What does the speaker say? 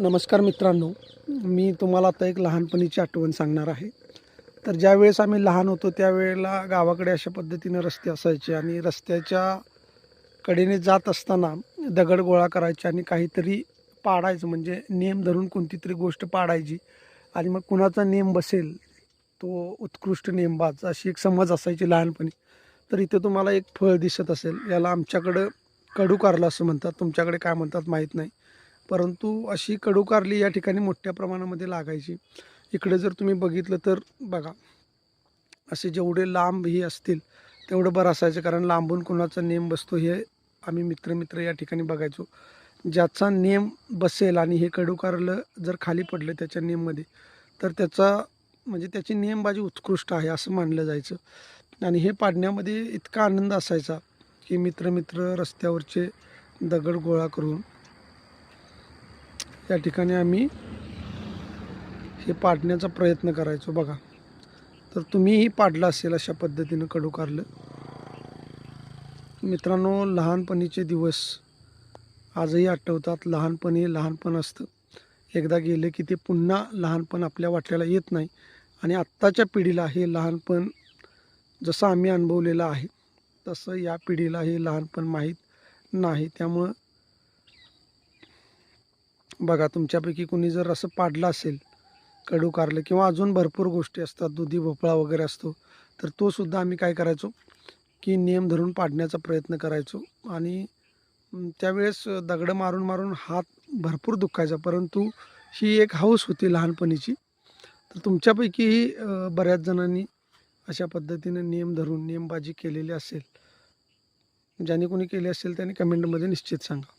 नमस्कार मित्रांनो मी तुम्हाला आता एक लहानपणीची आठवण सांगणार आहे. तर ज्यावेळेस आम्ही लहान होतो त्यावेळेला गावाकडे अशा पद्धतीनं रस्ते असायचे आणि रस्त्याच्या कडेने जात असताना दगड गोळा करायचे आणि काहीतरी पाडायचं म्हणजे नेम धरून कोणती तरी गोष्ट पाडायची आणि मग कुणाचा नेम बसेल तो उत्कृष्ट नेमबाज अशी एक समज असायची लहानपणी. तर इथे तुम्हाला एक फळ दिसत असेल याला आमच्याकडं कडू कारलं असं म्हणतात. तुमच्याकडे काय म्हणतात माहीत नाही. परंतु अशी कडूकारली या ठिकाणी मोठ्या प्रमाणामध्ये लागायची. इकडे जर तुम्ही बघितलं तर बघा असे जेवढे लांब हे असतील तेवढं बरं असायचं कारण लांबून कुणाचा नेम बसतो हे आम्ही मित्रमित्र या ठिकाणी बघायचो. ज्याचा नेम बसेल आणि हे कडूकारलं जर खाली पडलं त्याच्या नेममध्ये तर त्याचा म्हणजे त्याची नेमबाजी उत्कृष्ट आहे असं मानलं जायचं. आणि हे पाडण्यामध्ये इतका आनंद असायचा की मित्रमित्र रस्त्यावरचे दगड गोळा करून या ठिकाणी आम्ही हे पाडण्याचा प्रयत्न करायचो बघा. तर तुम्हीही पाडलं असेल अशा पद्धतीनं कडू कारलं मित्रांनो लहानपणीचे दिवस आजही आठवतात. लहानपणी लहानपण असतं. एकदा गेलं की ते पुन्हा लहानपण आपल्या वाटल्याला येत नाही. आणि आत्ताच्या पिढीला हे लहानपण जसं आम्ही अनुभवलेलं आहे तसं या पिढीला हे लहानपण माहीत नाही. त्यामुळं बघा तुमच्यापैकी कुणी जर असं पाडलं असेल कडू कारलं किंवा अजून भरपूर गोष्टी असतात दुधी भोपळा वगैरे असतो तर तो सुद्धा आम्ही काय करायचो की नियम धरून पाडण्याचा प्रयत्न करायचो आणि त्यावेळेस दगडं मारून मारून हात भरपूर दुखायचा परंतु ही एक हौस होती लहानपणीची. तर तुमच्यापैकीही बऱ्याच जणांनी अशा पद्धतीने नियम धरून नियमबाजी केलेली असेल. ज्याने कोणी केली असेल त्याने कमेंटमध्ये निश्चित सांगा.